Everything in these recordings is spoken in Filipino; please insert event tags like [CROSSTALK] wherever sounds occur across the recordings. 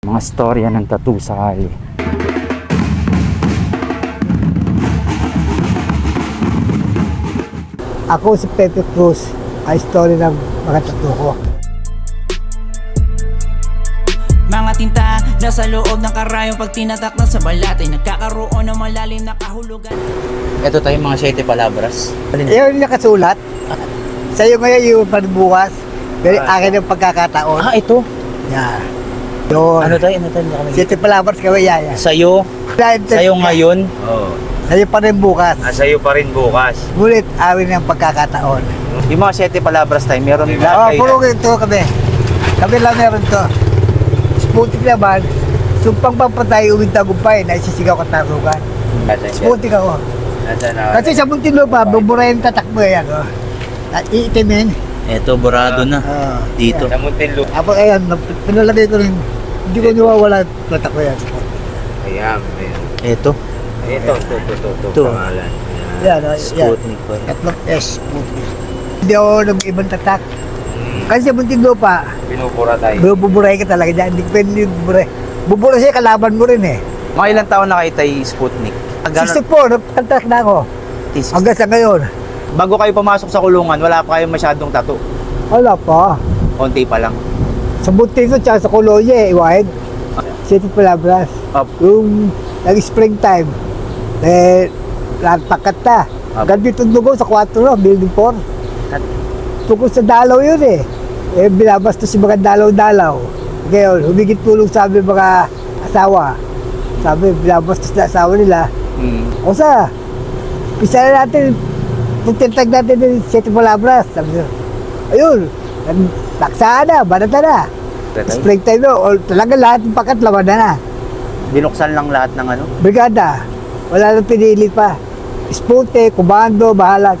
Mga storya ng tattoo sa kali. Ako si Pepe Cruz, ay story ng mga tattoo ko. Mga tinta nasa loob ng karayong pag tinatak na sa balat ay nagkakaroon ng malalim na kahulugan. Ito tayo mga siyete palabras. Yun yung nakasulat. [LAUGHS] Sa'yo ngayon yung panbukas, pero akin yung pagkakataon. Ah, ito. Yan. Yun. Ano tayo? Ano tayo? Hindi kami- Siyete palabras kami yaya. Sa'yo, sa'yo ngayon. Oo. Sa'yo pa rin bukas. Ah, sa'yo pa rin bukas. Ngunit amin yung pagkakataon. Yung mga siyete palabras tayo, meron Oo, lahat puro kayo. ito kami. Kami lang meron to. Sputik naman, sumpang pampatay uwing tagumpay na isisigaw ka tarugan. Sputik ako. Kasi sa Muntinlupa, buburahin tatakbo yan. Oh. At iitimin. Ito, borado na. Oh. Dito. Sa Muntinlupa. Apo, ayan, pinalagay ko rin. Hindi ko niwawala tatakbo yan. Ayan, ayan. Ito. Ito, ito, ito, ito, ito, Ito. pangalan. Yan, oh, yan. Sputnik pa. Tatlong S, Sputnik. Hindi ako nag-ibang tatak. Hmm. Kasi sa Muntinlupa, Pinupura tayo. buburahin ka talaga dyan. Hindi pwede yung buburahin. Bubura siya, kalaban mo rin eh. Mga ilang taon na kayo tayo Sputnik? Gano'n? 64, nagtatak na ako. Tis- Hanggang sa ngayon. Bago kayo pumasok sa kulungan, wala pa kayong masyadong tattoo. Wala pa. Konti pa lang. Sa Muntinlupa, tsaka sa Koloye, iwain. City Palabras. Up. Yung nag-springtime, eh, nagpakat na. Up. Hanggang dito dugo sa 4, building 4. Tungkol sa dalaw yun eh. Eh, binabastos yung mga dalaw-dalaw. Ngayon, humigit tulong sabi mga asawa. Sabi, binabastos na asawa nila. Hmm. O sa, isa na natin, tutintag natin yung City Palabras. Sabi ayun, naksaan na, banata na. Tatay. Springtime na, o, talaga lahat ng pakat laban na na. Binuksan lang lahat ng ano. Brigada, wala nang pinili pa. Spute, Kumando, bahala.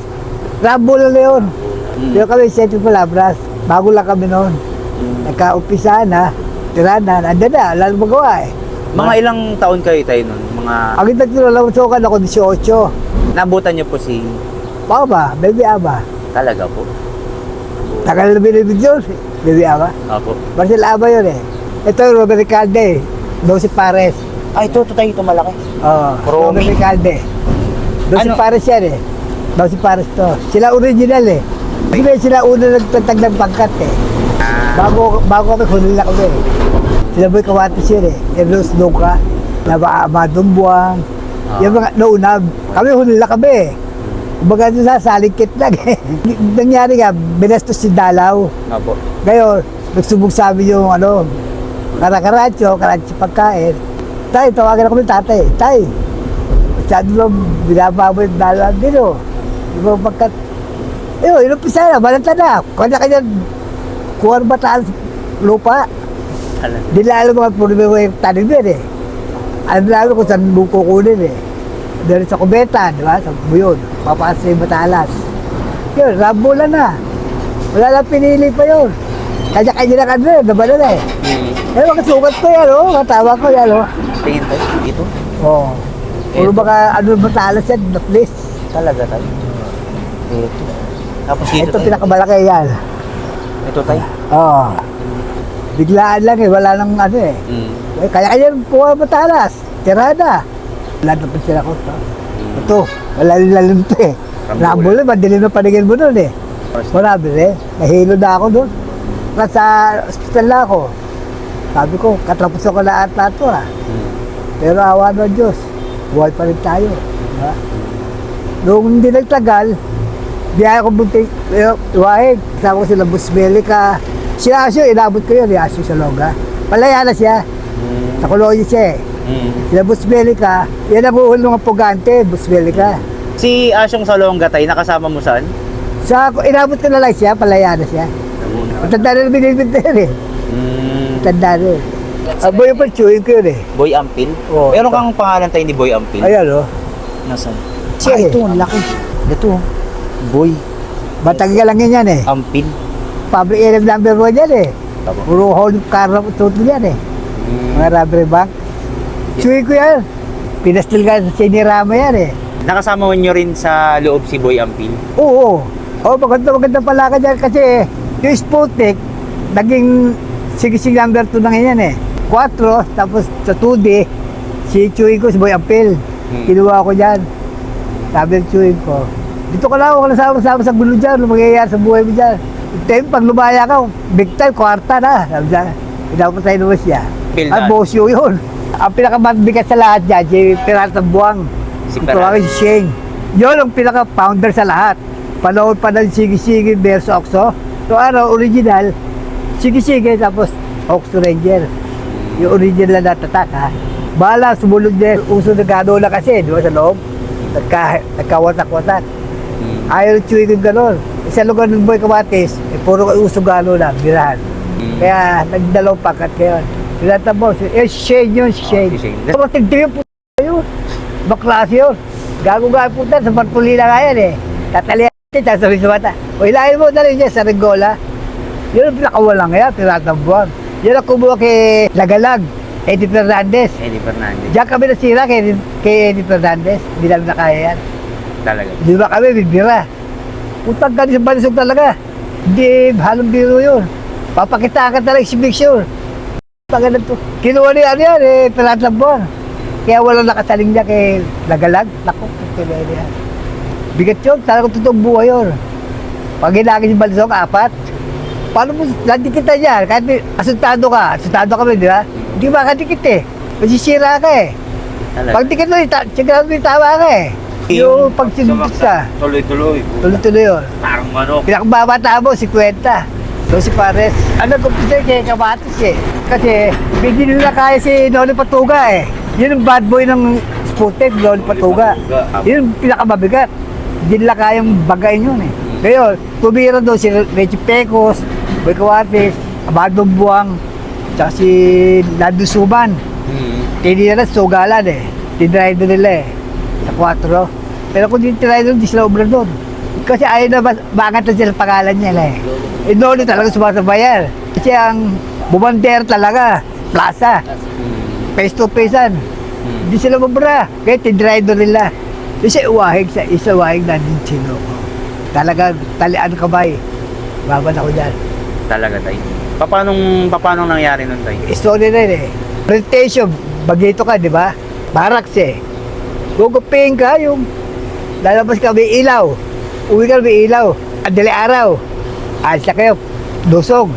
Rambo lang na yun. Hmm. Pero kami, City Palabras, bago lang kami noon. Hmm. Nagka-umpisa na, tiranan, andyan na, wala nang magawa eh. Mga ilang taon kayo tayo nun? Mga Ang nagtulalawasokan ako, 18. nabutan niyo po si ba, baby Aba. talaga po. Tagal na binibig yun, baby Aba. Opo. Marcel Aba yun eh. Ito yung Robert Calde, 12 Pares. Ah, ito, ito tayo, ito malaki. Oo, Romy. Robert Calde. 12 Ano? Pares yan eh. 12 Pares to. Sila original eh. Kasi sila una nagtatag ng pangkat eh. Bago, bago kami, huli na kami. Sila boy kawatis yun eh. Eros Luka, Naba Madumbuang. Ah. Yung mga nauna, kami huli na kami. Kumbaga doon sa salikit lang eh. [LAUGHS] Nangyari nga, binastos si Dalaw. Opo. Ngayon, nagsubog sa amin yung ano, karakaracho, karacho pagkain. Tay, tawagan ako ng tatay. Tay, masyado lang binababoy yung dalan din o. Di ba pagkat, eh, yun ang pisa na, balanta na. Kanya-kanya, kuha ng bataan lupa. Talaga. Di alam mga puro may tanim yan eh. Alam na namin kung saan kukunin eh. Dahil sa kubeta, di ba? Sa buyon, papasok sa batalas. Yun, rambola na. Wala lang pinili pa yun. Kanya-kanya na kanila, nabala na eh. Hmm. Eh, makasukat ko yan, oh. Matawa ko yan, oh. Tingin tayo, ito. Oo. Puro Eto. baka ano batalas yan, na please. Talaga tayo. Ito. Tapos dito Ito tayo. pinakamalaki yan. Ito tayo. Oo. Biglaan lang eh, wala nang ano eh. Eh, kaya kaya kuha batalas. Tirada. Wala na pa sila ko to. Ito, wala rin lalim to eh. Rambo. Rambo lang, madilim na paningin mo nun eh. Marami eh. Nahilo na ako doon. Nasa hospital na ako. Sabi ko, katapos ako na ata ito ah. Hmm. Pero awa ng Diyos, buhay pa rin tayo. Diba? Nung hindi nagtagal, biyaya ko bunting, eh, iwahig, kasama ko sila Busmelica. Si Asyo, inabot ko yun, Asyo sa Loga. Palaya na siya, Hmm. sa Koloy siya eh. Hmm. Sila Busmelica, yan ang buhol ng pugante, Busmelica. Si Asyong Salonga tayo, nakasama mo saan? Sa, inabot ko na lang siya, palaya na siya. Matanda na binibit na yun eh. Hmm. Matanda na yun. Aboy pa chewing ko yun eh. Boy Ampil? Oo. Meron kang pangalan tayo ni Boy Ampil? Ayan o. Nasaan? Siya ah, eh. ito, ang laki. Ito, oh. Boy Batang galangin yan eh. Ampil. Public area number one yan eh. Puro hold car na tuto yan eh. Mga rubber bank. Chewy ko yan. Pinastil ka sa sinirama yan eh. Nakasama mo nyo rin sa loob si Boy Ampil? Oo. Oo, maganda maganda pala ka dyan kasi yung Sputnik, naging sigisig number 2 na yan eh. 4, tapos sa 2D, si Chuy ko, si Boy Ampel. Hmm. Kinuha ko dyan. Sabi ng Chuy ko, dito ka lang, wala sama-sama sa gulo dyan, mangyayari sa buhay mo dyan. Then, pag lumaya ka, big time, kwarta na. Sabi niya, pinapatay naman siya. At na. bosyo yun. Ang pinakamabigat sa lahat dyan, si Pirata Buwang. Si Pirata. si Sheng. Yun ang pinaka-founder sa lahat. Panahon pa ng Sige-Sige versus Oxo. So ano, original, Sige-Sige tapos Oxo Ranger. Yung original na natatak ha. Bala, sumunod niya. Uso na gano'n na kasi, di ba sa loob? Nagka, nagkawatak-watak. Hmm. Ayaw ng chewy kong gano'n. Sa lugar ng Boy Kamatis, eh, puro uso gano'n lang, birahan. Hmm. Kaya nagdalaw pakat kayo. Si eh, Shane yun, si Shane. si Shane. Pero tigdi yung puta yun. Baklase yun. Gago nga puta, sa Pantulina nga yan eh. Tatalihan natin, sasabihin sa mata. O ilahin mo na rin siya sa Regola. Yun ang pinakawalang yan, tinatambuhan. Yun ang kumuha kay Lagalag, Eddie Fernandez. Eddie Fernandez. Diyan kami nasira kay, kay Eddie Fernandez. Hindi namin nakaya yan. Talaga. Di ba kami, bibira. Putang ka sa balisog talaga. Hindi, halong biro yun. Papakita ka talaga exhibition. Pagano to. Kinuha ni ano yan, eh, Pilat Labuan. Kaya wala nakasaling niya kay Lagalag. Nako, kinuha niya. Ano. Bigat yun, talagang totoong buhay yun. Pag hinagin yung bansong, apat. Paano mo, nandikita niya, kahit may asuntado ka, asuntado kami, di ba? Hindi ba ka makadikit eh. Masisira ka eh. Pag dikit mo, sigurado mo yung tawa ka eh. eh yung pag sinunod ka. Tuloy-tuloy. Tuloy-tuloy yun. Parang ano. Pinakababata mo, 50. Doon si Pares. Ano ko kasi kay Kamatis eh. Kasi bigyan nila kaya si Lolo Patuga eh. Yun ang bad boy ng Sputnik, Lolo Patuga. Yun ang pinakamabigat. Hindi nila kayang bagayin yun eh. Ngayon, tumira doon si Reggie Pecos, Boy Kawatis, Abado Buang, tsaka si Lando Suban. Mm-hmm. Hindi nila sugalan eh. Tinrider nila eh. Sa 4. Pero kung tinrider, di sila obra doon. Kasi ayaw na ba, bakit na sila pangalan niya eh. Eh, noon talaga sumasabayan. Kasi ang bumander talaga, plaza, face to facean. Hindi sila mabra. Kaya doon nila. Kasi uwahig sa isa uwahig na din sino ko. Talaga, talian kamay. Baban ako dyan. Talaga, tay. Paano, paano nangyari nun, tay? Story na eh. Presentation, bagito ka, di ba? Barracks eh. Gugupin ka yung lalabas ka may ilaw. Uwi ka may ilaw. Adali araw. Alis na kayo. Dusog.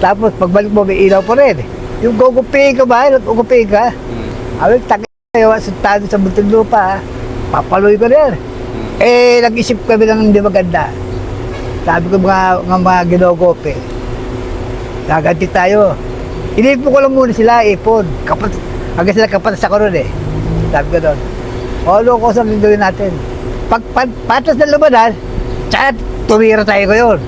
Tapos pagbalik mo may ilaw pa rin. Yung gugupin ka ba? Gugupin ka? Hmm. Awit, takit kayo. Suntado sa bunting lupa. Papaloy ko na yan. Eh, nag-isip kami ng hindi maganda. Sabi ko mga, mga, mga ginogope, gaganti tayo. Inipo ko lang muna sila, ipon. Kapat, hanggang sila kapatas ako ron eh. Sabi ko doon, o, ano ko sa gagawin natin? Pag pat, patas na lumanan, tsaka tumira tayo ngayon.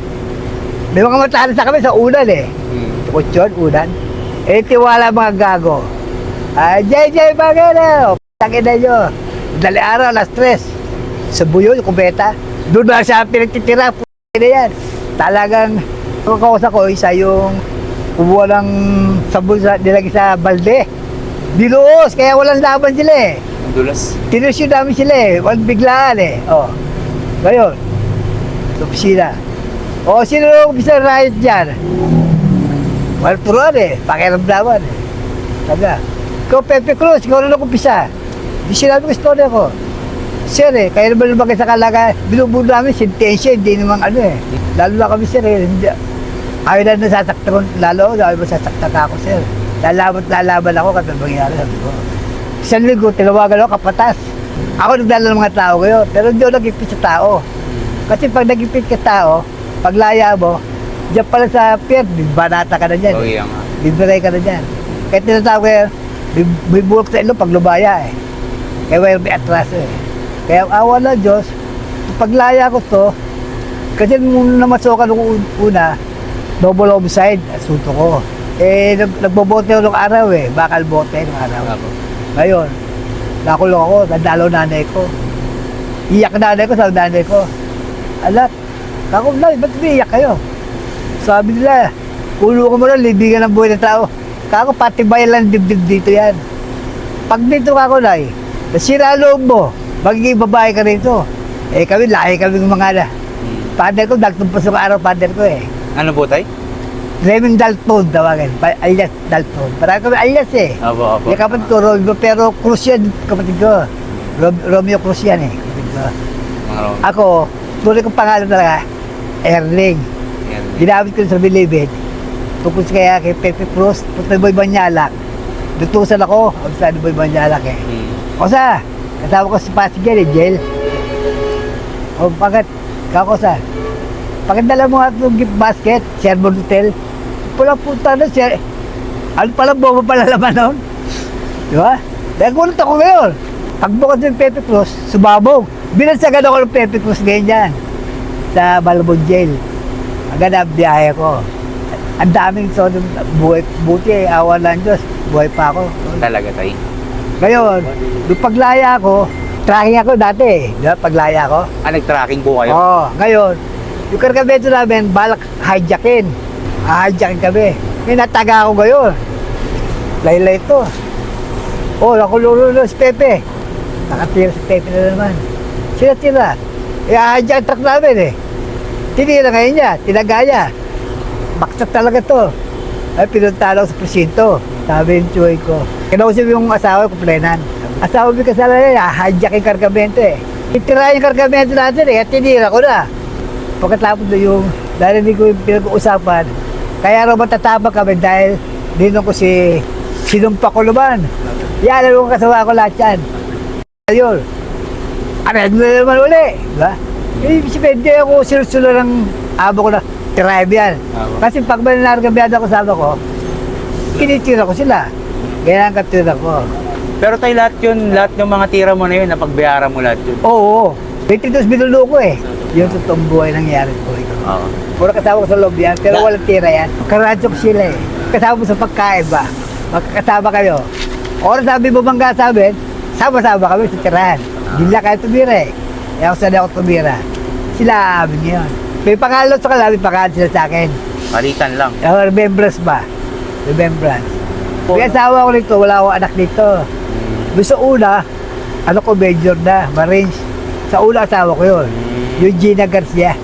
May mga matahanan sa kami sa unan eh. Hmm. Kutsyon, unan. Eh, tiwala mga gago. Ah, jay, jay, bagay na. Na nyo. Dali araw, alas tres. Sa buyo, yung kubeta. Doon na siya pinagtitira. P*** na yan. Talagang, ang kausap ko, isa yung kumuha ng sabon sa, nilagay sa balde. Dinuos, kaya walang laban sila eh. Dulas. Tinusyo namin sila eh. Walang biglaan eh. Oh. Ngayon, sa opisina. O, sino yung opisina riot dyan? Well, turuan eh. Pakiramdaman eh. Na, ikaw Pepe Cruz, ikaw na nag-umpisa. Di sinabi ko istorya ko. Sir eh, kaya naman lumaki sa kalaga, binubuo namin sentensya, hindi naman ano eh. Lalo na kami sir eh, hindi, ayaw na nasasaktan ko, lalo ayaw masasaktan ako sir. Lalaban, lalaban ako, katulad mangyari, sabi ko. Isang linggo, tinawagan ako, kapatas. Ako nagdala ng mga tao ngayon, pero hindi ako nag-ipit sa tao. Kasi pag nag-ipit ka tao, pag laya mo, diyan pala sa pier, banata ka na dyan. Oh, eh. nga. Bibiray ka na dyan. Kaya tinatawag ko yan, may- bulok sa ilo pag lumaya eh. Kaya may may atraso eh. Kaya awa ng Diyos, paglaya ko to, kasi nung namasukan ko un- una, double homicide, asunto ko. Eh, nag nagbobote ako nung araw eh, bakal bote nung araw. Apo. Ngayon, nakulong ako, nandalo nanay ko. Iyak nanay ko, sabi nanay ko, Anak, kako na, ba't umiiyak kayo? Sabi nila, ulo ko mo na, libigan ng buhay ng tao. Kako, pati bayan lang dibdib dito yan. Pag dito kako na, nasira loob mo, magiging babae ka rito. Eh kami, lahi kami ng mga na. Hmm. Pader ko, nagtumpas ng araw pader ko eh. Ano po, tay? Raymond Dalton tawagan. Pa- Alias Dalton. Parang kami alias eh. Opo, opo. Yung kapatid ko, Romeo, pero Cruz yan, kapatid ko. Rom- Romeo Cruz yan eh, kapatid ko. Mga. Ako, tuloy kong pangalan talaga, Erling. Yan. Ginamit ko sa Bilibid. Tungkol kaya kay Pepe Cruz, punta Boy Banyalak. Dutusan ako, ako sa Boy Banyalak eh. Hmm. O sa, kasama ko si Pasig yan eh, jail. O bakit, kako sa, bakit dala mo nga itong gift basket, Sherman Hotel? Pula puta na siya, ano pala boba pala laman nun? Di ba? Dahil gulat ako ngayon. Pagbukas ng Pepe Cruz, sumabog. Binansagan ako ng Pepe Cruz ngayon dyan sa Malabon Jail. Agad ang biyahe ko. Ang daming so, buhay, buti eh, awa ng Diyos, buhay pa ako. Talaga, tay. Ngayon, nung paglaya ko, tracking ako dati eh. Di ba, paglaya ko? Ah, nag-tracking po kayo? Oo, ngayon, yung kargamento namin, balak hijackin. Hijackin kami. May nataga ako ngayon. Laylay ito. Oh, nakuluro na si Pepe. Nakatira si Pepe na naman. Sila tira. Eh, hijack ang truck namin eh. Tinira ngayon niya, tinagaya. Baksak talaga to. Ay, pinunta ako sa presinto. Sabi yung tsuhay ko. Kinausap yung asawa ko, plenan. Asawa ko kasala niya, hijack yung kargamento eh. Itira yung kargamento natin eh, at tinira ko na. Pagkatapos na yung, hindi ko yung pinag-uusapan, kaya raw matatama kami dahil dinon ko si sinumpa ko naman. Yan, alam mo kasama ko lahat yan. Ayun. Ano na naman uli. Diba? Eh, si Pwede ako sinusulo ng abo ko na tribe yan. Abo. Kasi pag may naragabiyada ko sama ko, kinitira ko sila. Ganyan ang katira ko. Pero tay, lahat yun, lahat ng mga tira mo na yun, napagbayaran mo lahat yun. Oo. 22 binulo ko eh. Yung totoong buhay nangyari ko. Ito. Oo. Puro kasama ko sa loob yan, pero La- walang tira yan. Karadyo ko sila eh. Kasama mo sa pagkain ba? Magkakasama kayo. Oras sabi mo bangga sa amin, sama-sama kami sa tirahan. Hindi nila kayo tumira eh. Kaya ako sanay ako tumira. Sila amin yun. May pangalan sa may pangalan sila sa akin. Palitan lang. Uh, remembrance ba? Remembrance. May asawa ko nito, wala akong anak dito. Doon sa una, ano ko, major na, Marines. Sa una, asawa ko yun. Yung Gina Garcia.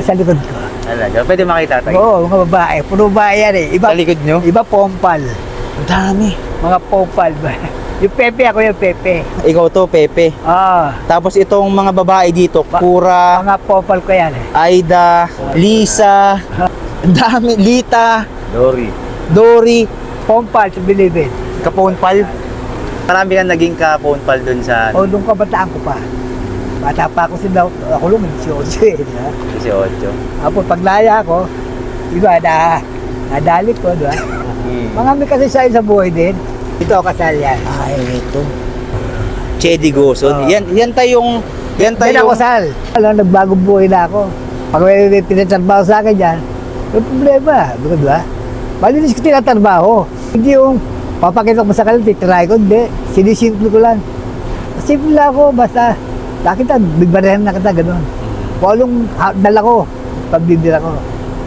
Sa likod ko. Talaga. Pwede makita tay. Oo, mga babae. Puro babae yan eh. Iba, Sa likod nyo? iba pompal. Ang dami. Mga pompal ba? [LAUGHS] Yung Pepe ako yung Pepe. Ikaw to, Pepe. Ah, Tapos itong mga babae dito, Kura, mga pompal ko yan eh. Aida, Lisa, [LAUGHS] ang dami, Lita, Dory. Dory, Pompal sa Bilibid. Kaponpal. Marami kang naging kaponpal dun sa O nung kabataan ko pa. Bata pa ako sila, ako lang, 18 eh. di ba? 18. Apo, paglaya ko, di ba, na, nadali ko, di ba? Hmm. Mga may kasaysayan sa buhay din. Ito ako kasal yan. Ay, ito. Chedi Goson. Oo. Yan, yan tayong, yan Hindi na tayong, ako sal. Alam, nagbagong buhay na ako. Pag may, may pinatrabaho sa akin dyan, may problema. Di ba, di ba? Malinis ko tinatrabaho. Hindi yung papakita ko sa kanila, titry ko. Hindi. Sinisimple ko lang. Simple lang ako, basta nakita, bigbarehan na kita, ganun. Kung anong ha- dala ko, pambibira ko.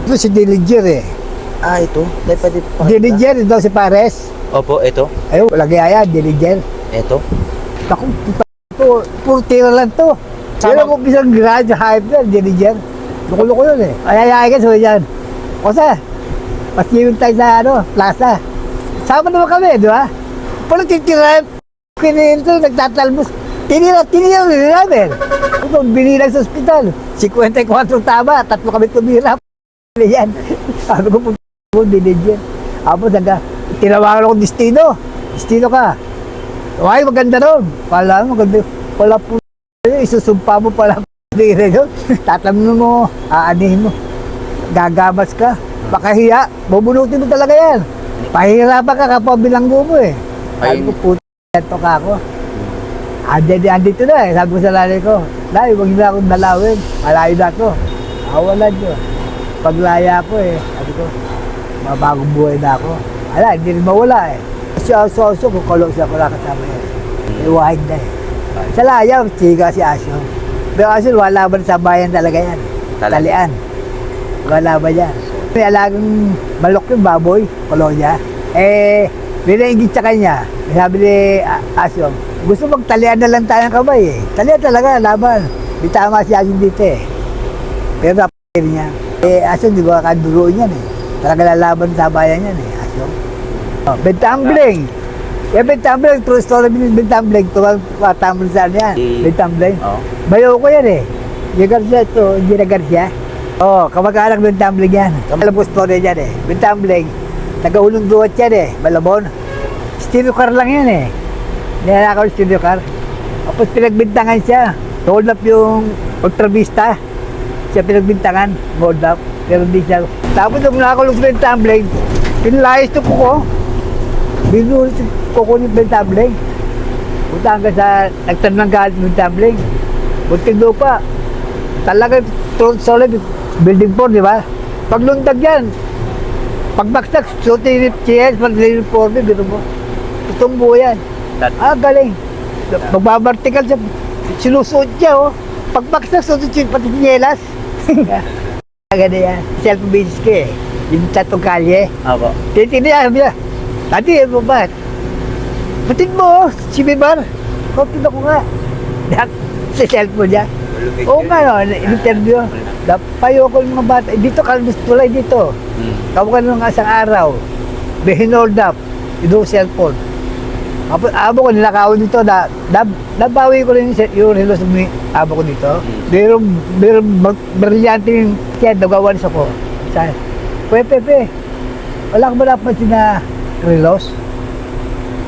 Ito si Dillinger eh. ah, ito. Dahil pwede Dillinger, ito si Pares. Opo, ito. Ayun, wala kaya, Dillinger. Ito. Naku, puta to, puro tira lang to. Sama- Pero kung isang garage hype na, Jennifer. Luko-luko yun eh. Ay, ay, ay, ka, sabi dyan. O sa, mas yun tayo sa ano, plaza. Sama naman kami, di ba? Pala titira, kinito, nagtatalbos. Tinira, tinira rin namin. Ito, binilang sa ospital. 54 tama, tatlo kami tumira. [LAUGHS] Yan. Sabi ko, puto mo, dinidyan. Tapos, naga, tinawagan ako destino. Destino ka. Ay, maganda ron. Pala maganda. Wala po. Isusumpa mo pala. Rin yun. [LAUGHS] Tatamno mo, aanihin mo. Gagamas ka. Makahiya. Bubunutin mo talaga yan. Pahirapan ka kapag bilanggo mo eh. Sabi Ayun. ko, puto, ito ka ako. Andi, andito na eh. Sabi ko sa nanay ko, Nay, huwag na akong dalawin. Malayo na to. Awalan nyo. Paglaya ko eh. Sabi ko, mabagong buhay na ako. Ala, hindi rin mawala eh. Kasi aso aso kung kulong siya ko lang kasama yan. Iwahig na eh. Sa laya, chiga si Asyo. Pero Asyo, wala ba sa bayan talaga yan? Talaga. Talian. Wala ba yan? May alagang malok yung baboy, kolonya. Eh, binaingit sa kanya. Sabi ni Asyo, gusto magtalian na lang tayo ng kamay eh. Talian talaga, laban. Di tama si Asyo dito eh. Pero dapat niya. Eh, Asyo, di ba kaduroon yan eh. Talaga lalaban sa bayan yan eh. Aso. Oh, Bentambling. Yung Bentambling, true story Bentambling. Tumatambling saan yan. Si- Bentambling. Oo. Bayo ko yan eh. Yung Garcia ito, hindi na Garcia. Oo, oh, kamag-anak ng Bentambling yan. Alam ko story yan eh. Bentambling, taga-unong duwat yan eh. Malabon. Stereo car lang yan eh. Nilalakaw yung stereo car. Tapos pinagbintangan siya. Hold up yung ultravista. Siya pinagbintangan. Hold up. Pero hindi siya. Tapos nung nakakulong sa Bentambling, pinalayas ito ko ko. Binulit ko ko ni Bentambling. Punta hanggang sa nagtanong ng galit ng Bentambling. Bunting lupa. Talaga solid building 4, di ba? Paglundag yan, pagbaksak, suti yung chairs, pag-uniforme, gano'n mo. Tutumbo yan. That- Ah, galing. Magbabartikal siya, sinusuot siya, oh. Pagbaksak, suot siya, pati sinyelas. [LAUGHS] Ganda yan. Self-based ka eh. Yung tatong kalye. Opo. Tinitingnan niya, sabi niya, Tati, ano ba? Patid mo, oh, si Bibar. Kopit ako nga. Dak, sa cellphone niya. Oo nga, no, in-interview. Payo ko yung mga bata. Eh, Dito, kalbus tulay dito. Mm. Kamu ka nung isang araw. May hinold up. Ito cellphone. Abo, abo ko nilakawan dito na, na nabawi ko rin yung, se- yung relo sa mga abo ko dito. Meron mag- brilyante yung siya, nagawan sa ko. Sa, Kuya Pepe, wala ka ba napansin na relos?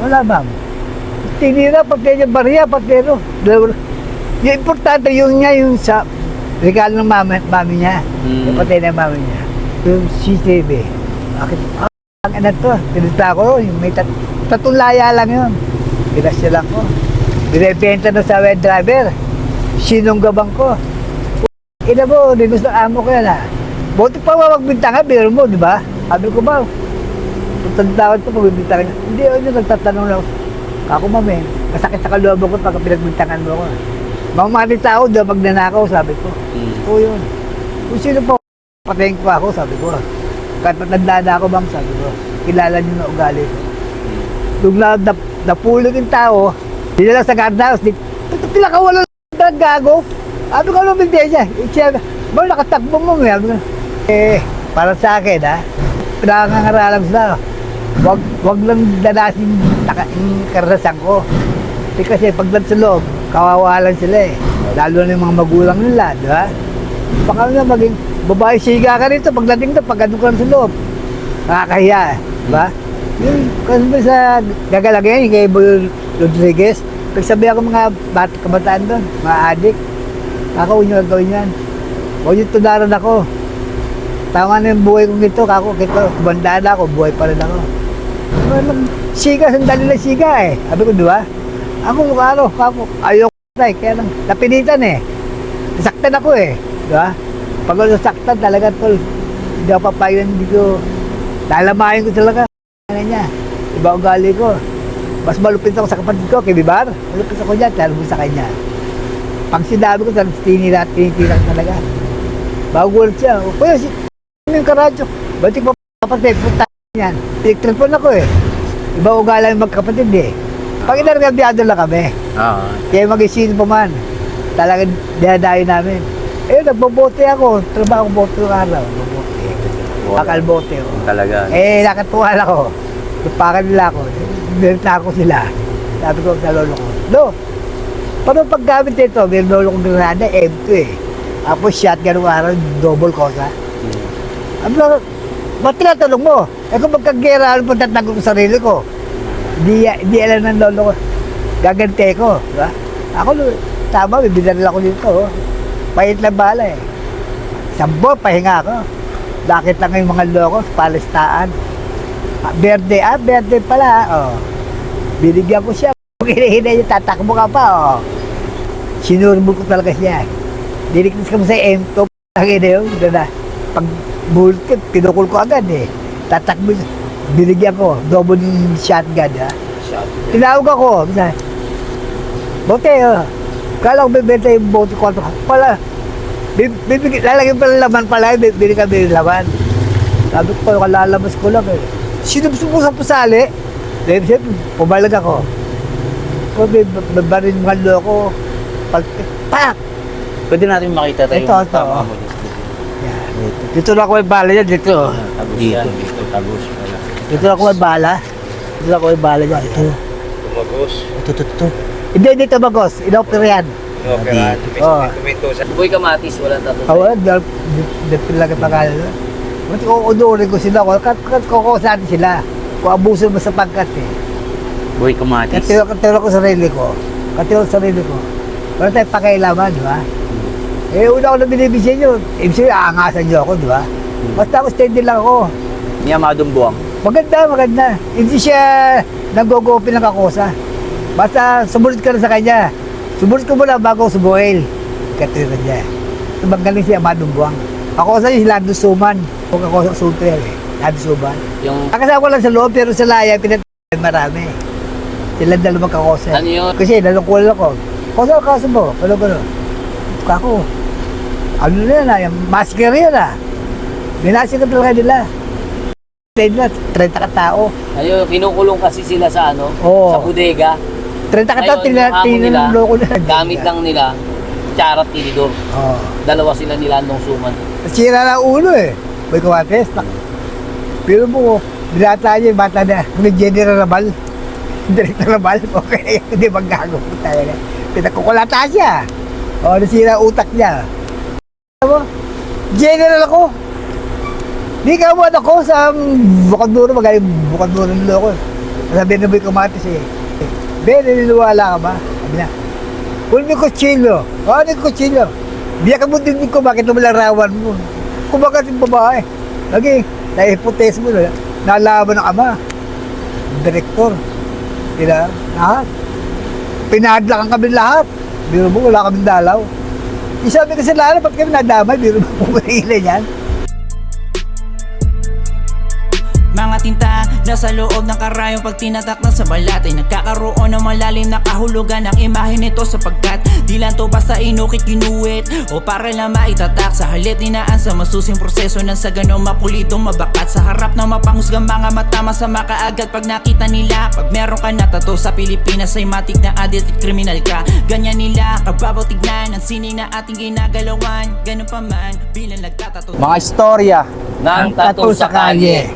Wala bang? Tinira pati yung bariya, pati. Dalawa- Yung importante yung niya yung sa regalo ng mami, mami niya. Mm. Yung patay ng mami niya. Yung CCTV. Bakit? Ah, ang ano to? Pinunta ko, yung may tat tatong laya lang yun. Pinasya lang ko. Binibenta na sa web driver. Sinong gabang ko. Ina mo, di gusto amo ko yan ha. Buti pa magbintangan, biro mo, di ba? Sabi ko ba, tutandawad ko magbintangan. Hindi, yun yung nagtatanong lang. Ako mami, masakit sa kalooban ko pag pinagbintangan mo ko. Mga mga tao, ba magnanakaw, sabi ko. Mm. Oo yun. Kung sino pa, patayin ko ako, sabi ko. Kahit matanda na ako, ma'am, sabi ko. Kilala niyo na ugali ko. Nung na, na, napulog yung tao, dinala sa guardhouse, di, ito pinakawala ng gago. Sabi ko, ano bigay niya? Siya, ba, nakatakbo mo. Sabi ko, eh, para sa akin, ha? Pinakangaralan ko sila. Wag, wag lang danasin taka, yung karanasan ko. Eh, kasi pag sa loob, kawawa lang sila eh. Lalo na yung mga magulang nila, di ba? Baka na maging babae siga ka rito pagdating na pag ano ka sa loob. Nakakahiya, di ba? Yung kasi ba sa gagalagay kay Boy Rodriguez, pagsabi ako mga bat kabataan doon, mga adik, ako nyo gagawin yan. Huwag yung tunaran ako. Tama na yung buhay kong ito, kako, kito, kumanda na ako, buhay pa rin ako. Siga, sandali lang siga eh. Sabi ko, di ba? Ako, ano, kako, ayaw ko tayo, kaya lang, napilitan eh. Nasaktan ako eh. Di ba? Pag ako nasaktan talaga, tol, hindi ako papayon, hindi ko, lalamayin ko talaga. Niya, iba ugali ko. Mas malupit ako sa kapatid ko, kay Bibar. Malupit ako niya, lalo sa kanya. Pag sinabi ko, talagang tinira, tinitira talaga. Bago ulit siya, o kuya, si, ano yung karadyo? Ba't yung kapatid, punta yan. Tinitrepan ako eh. Iba ugali yung magkapatid eh. Pag inargabyado lang kami, Oo. kaya mag-isino pa man, talagang dinadayo namin. Eh, nagbobote ako. Trabaho ko bote yung araw. Bakal bote. Oh. Talaga. Eh, nakatuwal ako. Tupakan nila ako. Binita ako sila. Sabi ko sa lolo ko, Lo, paano paggamit nito? May lolo kong granada, M2 eh. Tapos shotgun ng araw, double kosa. Mm. Ano ba, ba't tinatanong mo? Eh kung magkagera, ano pa tatagong ko sarili ko? Di, di alam ng lolo ko. Gagante ko. Diba? Ako, tama, bibilan ako dito. Oh. Pahit na bala eh. Sambo, pahinga ako. Bakit lang yung mga loko sa palistaan? Ah, Berde, ah, berde pala. Oh. Binigyan ko siya. [LAUGHS] Hinahinay niya, tatakbo ka pa. Oh. Sinurbol ko talaga siya. Diniktas kami sa M2. Ang ina yun, na. Pag bulkit, pinukul ko agad eh. Tatakbo siya. Binigyan ko, double shotgun ha. Tinawag ako, bote, oh. Kala ko bibenta yung bote ko. Pala, bib- bibig, lalagyan pala laman pala, bib- bili kami ng laman. Sabi ko, kalalabas ko lang eh. Sinubsub ko sa pusali. Dahil siyempre, pumalag ako. Kung may babarin mga loko, pag, pak! Pwede natin makita tayo Ito, ito, oh. mo dito. Yan. Dito na ako may bala yan, dito. Tabi Dito. Dito, tagos pala. Dito ako may bala. Dito ako may bala dyan. Ito. Tumagos. Ito, ito, ito. Hindi, dito bagos. Inopera yan. Inoperan. Oo. Tumito sa... Boy Kamatis, wala tattoo. Ako, dito lang ang pangalan. Ba't ko unurin ko sila? Kat, kat, kukusatin sila. Kung abuso mo sa pangkat eh. Boy Kamatis. Katiro, katiro ko sa sarili ko. Katiro sa sarili ko. Wala tayong pakailaman, di ba? Eh, una ko na binibigyan nyo. Ibig sabihin, aangasan nyo ako, di ba? Basta ako steady lang ako. Niya madumbuang. Maganda, maganda. Hindi siya nag-go-go ng kakosa. Basta sumunod ka na sa kanya. Sumunod ko muna bago subuhin. Katiro niya. Tumanggaling siya madumbuang. Ako sa si Lando Suman. Kung ako sa Sulter eh. Lando Suman. Yung, Nakasama ko lang sa loob pero sa laya pinag marami. Sila dalawang kakosa. ano yun? Kasi nalungkol ako. Kosa kaso mo, ano gano? Kako. Ano na yan ah, yung masker yan ah. Binasi ka talaga nila. Trade na, 30 ka tao. Ayun, kinukulong kasi sila sa ano, Oo. sa bodega. 30 ka tao, Ngayon, yung amo tingnan nila, ng loko na. Gamit lang nila, charat tinidor. Oo. Dalawa sila nila nung suman. Sira na ulo eh. May kumates. Pero mo, binata niya yung bata na, kung general na bal, [LAUGHS] director na bal, [LAUGHS] okay, hindi maggago po tayo na. Pinakukulata siya. O, nasira utak niya. Ano? General ako. Di ka mo ako sa Bukaduro, magaling Bukaduro ng loko. Sabi na may kumatis eh. Ben, naniniwala ka ba? Sabi na, Kung may kutsilyo, oh, may kutsilyo. Biyak ka mo din ko, bakit naman larawan mo? Kumagat yung babae. Lagi, naiputes mo na, nalaban ng ama. Direktor. Sila, lahat. Pinadlakan kami lahat. Biro mo, wala kaming dalaw. Isabi kasi lalo, ba't kami nadamay? Biro mo, [LAUGHS] kumahila yan. Mga tinta nasa loob ng karayong pag tinatak na sa balat ay nagkakaroon ng malalim na kahulugan ang imahe nito sapagkat di lang to basta inukit kinuwit o para lang maitatak. Sa halit ninaan sa masusing proseso ng sa ganong mapulitong mabakat. Sa harap ng mapanghusgang mga mata masama kaagad pag nakita nila. Pag meron ka na tato sa Pilipinas ay matik na addict at kriminal ka. Ganyan nila kababaw tignan ang sining na ating ginagalawan. Ganun pa man bilang nagtatato Mga istorya. Nang tattoo sa kalye.